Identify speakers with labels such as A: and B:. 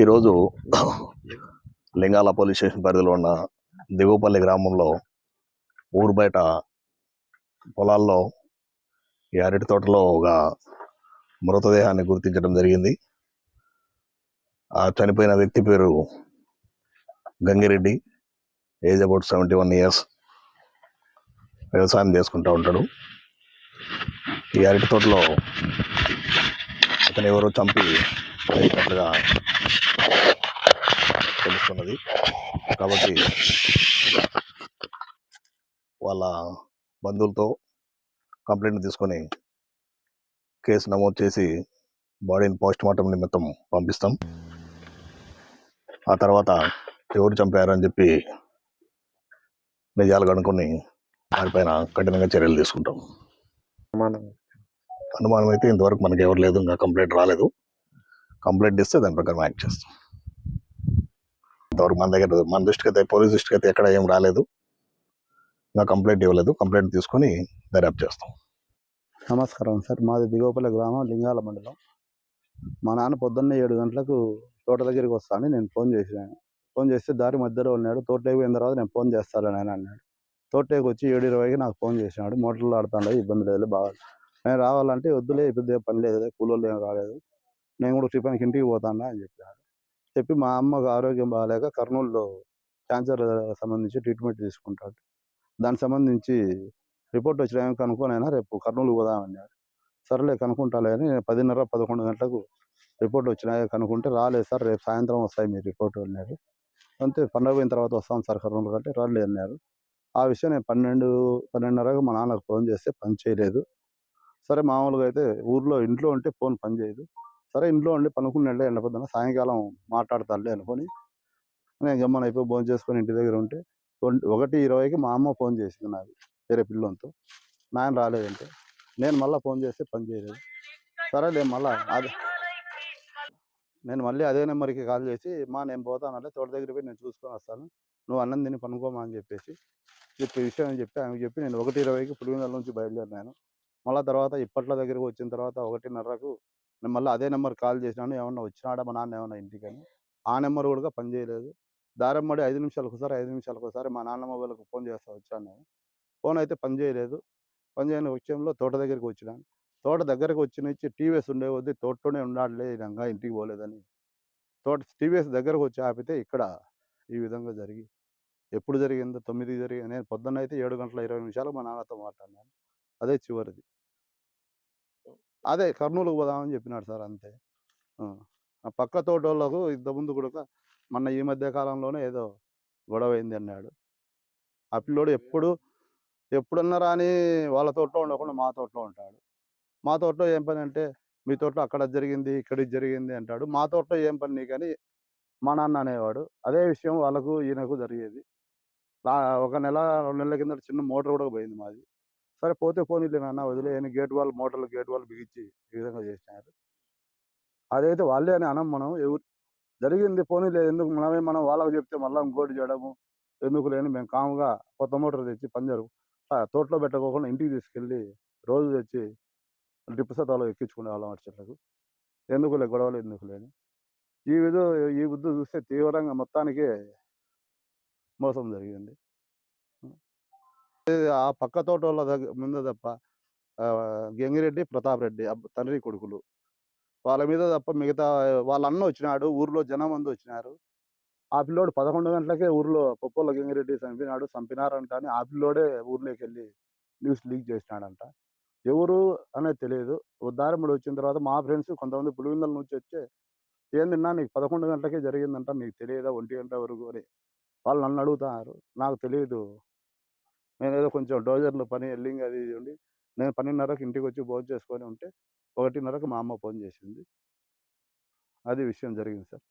A: ఈరోజు లింగాల police station పరిధిలో ఉన్న దిగువపల్లి గ్రామంలో ఊరు బయట పొలాల్లో ఈ అరటి తోటలో ఒక మృతదేహాన్ని గుర్తించడం జరిగింది. ఆ చనిపోయిన వ్యక్తి పేరు Gangireddy age about seventy one years. వ్యవసాయం చేసుకుంటూ ఉంటాడు. ఈ అరటి తోటలో అతను ఎవరో చంపి వేసినట్లుగా తెలుస్తున్నది కాబట్టి వాళ్ళ బంధువులతో కంప్లైంట్ తీసుకొని కేసు నమోదు చేసి బాడీని పోస్ట్ మార్టం నిమిత్తం పంపిస్తాం. ఆ తర్వాత ఎవరు చంపారని చెప్పి నిజాలు కనుక్కొని వారిపైన కఠినంగా చర్యలు తీసుకుంటాం. అనుమానం. అయితే ఇంతవరకు మనకి ఎవరు లేదు ఇంకా కంప్లైంట్ రాలేదు. కంప్లైంట్ ఇస్తే దాని ప్రకారం యాక్ట్ చేస్తాం. ఇంతవరకు మన దగ్గర మన దృష్టికి అయితే పోలీస్ దృష్టికి అయితే ఎక్కడ ఏం రాలేదు. ఇంకా కంప్లైంట్ ఇవ్వలేదు. కంప్లైంట్ తీసుకొని దర్యాప్తు చేస్తాం.
B: నమస్కారం సార్. మాది దిగోపల్లి గ్రామం లింగాల మండలం. మా నాన్న పొద్దున్నే ఏడు గంటలకు తోట దగ్గరికి వస్తాను నేను ఫోన్ చేశాను. ఫోన్ చేస్తే దారి మధ్యలో ఉన్నాడు. తోటలోకి పోయిన తర్వాత నేను ఫోన్ చేస్తాను ఆయన అన్నాడు. తోటలోకి వచ్చి ఏడు ఇరవైకి నాకు ఫోన్ చేసినాడు. మోటార్లు ఆడుతాడు ఇబ్బంది లేదు బాగా. నేను రావాలంటే వద్దులే పెద్ద పని లేదు. కూలోళ్ళు ఏం రాలేదు. నేను కూడా టిఫిన్కి ఇంటికి పోతాను అని చెప్పాను చెప్పి మా అమ్మకు ఆరోగ్యం బాగాలేక కర్నూలులో క్యాన్సర్ సంబంధించి ట్రీట్మెంట్ తీసుకుంటాడు. దానికి సంబంధించి రిపోర్ట్ వచ్చిన కనుక్కోనైనా రేపు కర్నూలు పోదామన్నాడు సర్లే కనుక్కుంటాలే అని నేను పదిన్నర పదకొండు గంటలకు రిపోర్ట్ వచ్చినాయి కనుక్కుంటే రాలేదు సార్ రేపు సాయంత్రం వస్తాయి మీ రిపోర్ట్ అన్నారు. అంతే పండుగ పోయిన తర్వాత వస్తాం సార్ కర్నూలు కంటే రాలేదు అన్నారు. ఆ విషయం నేను పన్నెండు పన్నెండున్నరకు మా నాన్నకు ఫోన్ చేస్తే పని చేయలేదు. సరే మామూలుగా అయితే ఊర్లో ఇంట్లో ఉంటే ఫోన్ పని చేయదు. సరే ఇంట్లో ఉండి పనుకున్నట్లే ఎండ పొద్దున సాయంకాలం మాట్లాడతానులే అనుకొని నేను గమ్మన అయిపోయి ఫోన్ చేసుకొని ఇంటి దగ్గర ఉంటే ఒకటి ఇరవైకి మా అమ్మ ఫోన్ చేసింది నాకు వేరే పిల్లలతో నాయన రాలేదంటే. నేను మళ్ళీ ఫోన్ చేస్తే పని చేయలేదు. సరేలే మళ్ళీ అదే నేను మళ్ళీ అదే నెంబర్కి కాల్ చేసి మా నేను పోతానంటే తోట దగ్గర పోయి నేను చూసుకొని వస్తాను. నువ్వు అన్నం తిని పనుకోమా అని చెప్పేసి చెప్పి విషయం చెప్పి ఆమె చెప్పి నేను ఒకటి ఇరవైకి పులివెందుల నుంచి బయలుదేరినాను. మళ్ళీ తర్వాత ఇప్పట్ల దగ్గరకు వచ్చిన తర్వాత ఒకటిన్నరకు నేను మళ్ళీ అదే నెంబర్ కాల్ చేసినాను ఏమన్నా వచ్చినాడా మా నాన్న ఏమన్నా ఇంటికని? ఆ నెంబర్ కూడా పనిచేయలేదు దారమ్మడి ఐదు నిమిషాలకు ఒకసారి ఐదు నిమిషాలకు ఒకసారి మా నాన్న మొబైల్కి ఫోన్ చేస్తా వచ్చాను. నేను ఫోన్ అయితే పనిచేయలేదు పనిచేయని విషయంలో తోట దగ్గరికి వచ్చినాను తోట దగ్గరకు వచ్చి టీవీఎస్ ఉండే కొద్దీ తోటలోనే ఉండాలే ఈ విధంగా ఇంటికి పోలేదని. తోట టీవీఎస్ దగ్గరకు వచ్చి ఆపితే ఇక్కడ ఈ విధంగా జరిగి ఎప్పుడు జరిగిందో తొమ్మిది జరిగింది నేను పొద్దున్న అయితే ఏడు గంటల ఇరవై నిమిషాలు మా నాన్నతో మాట్లాడినాను. అదే చివరిది. అదే కర్నూలుకు పోదామని చెప్పినాడు సార్ అంతే. ఆ. పక్క తోటోళ్ళకు ఇంతకుముందు కూడా మొన్న ఈ మధ్య కాలంలోనే ఏదో గొడవ అయింది అన్నాడు. ఆ పిల్లోడు ఎప్పుడు ఎప్పుడన్నా రాని వాళ్ళ తోటలో ఉండకుండా మా తోటలో ఉంటాడు. మా తోటలో ఏం పని అంటే మీ తోటలో అక్కడ జరిగింది ఇక్కడ జరిగింది అంటాడు. మా తోటలో ఏం పని నీకని మా నాన్న అనేవాడు. అదే విషయం వాళ్ళకు ఈయనకు జరిగేది. ఒక నెల రెండు నెలల కింద చిన్న మోటార్ కూడా పోయింది మాది. సరే పోతే పోనీలే నాన్న వదిలేయని గేట్ వాళ్ళు మోటార్లు గేట్ వాళ్ళు బిగించి ఈ విధంగా చేసినారు. అదైతే వాళ్ళే అని అనం మనం ఎవరు జరిగింది పోనీలే ఎందుకు మనమే మనం వాళ్ళకి చెప్తే మళ్ళీ ఇంకోటి చేయడము ఎందుకు లేని మేము కాముగా కొత్త మోటార్ తెచ్చి పంజరు తోటలో పెట్టకోకుండా ఇంటికి తీసుకెళ్ళి రోజు తెచ్చి డ్రిప్ సతాలో ఎక్కించుకునే వాళ్ళం అటు చెట్లకు. ఎందుకులే గొడవలు ఎందుకు లేని. ఈ విధు ఈ బుద్ధి చూస్తే తీవ్రంగా మొత్తానికి మోసం జరిగింది. ఆ పక్క తోట వాళ్ళ దగ్గర ముందు తప్ప ఆ, గంగిరెడ్డి ప్రతాప్ రెడ్డి తండ్రి కొడుకులు. వాళ్ళ మీద తప్ప మిగతా వాళ్ళ అన్న వచ్చినాడు ఊర్లో జనం మంది వచ్చినారు. ఆ పిల్లోడు పదకొండు గంటలకే ఊర్లో పొప్పల గంగిరెడ్డి చంపినాడు చంపినారంట అని ఆ పిల్లోడే ఊర్లోకి వెళ్ళి న్యూస్ లీక్ చేసినాడంట. ఎవరు అనేది తెలియదు ఉద్దారముడు వచ్చిన తర్వాత మా ఫ్రెండ్స్ కొంతమంది పులివిందల నుంచి వచ్చి ఏందిన్నా నీకు పదకొండు గంటలకే జరిగిందంట నీకు తెలియదా ఒంటి గంట వరకు అని వాళ్ళు నన్ను అడుగుతున్నారు. నాకు తెలియదు నేను ఏదో కొంచెం డోజర్లో పని ఎల్లింగ్ అది ఇది ఉండి నేను పన్నెండున్నరకు ఇంటికి వచ్చి భోజనం చేసుకొని ఉంటే ఒకటిన్నరకు మా అమ్మ ఫోన్ చేసింది. అది విషయం జరిగింది సార్.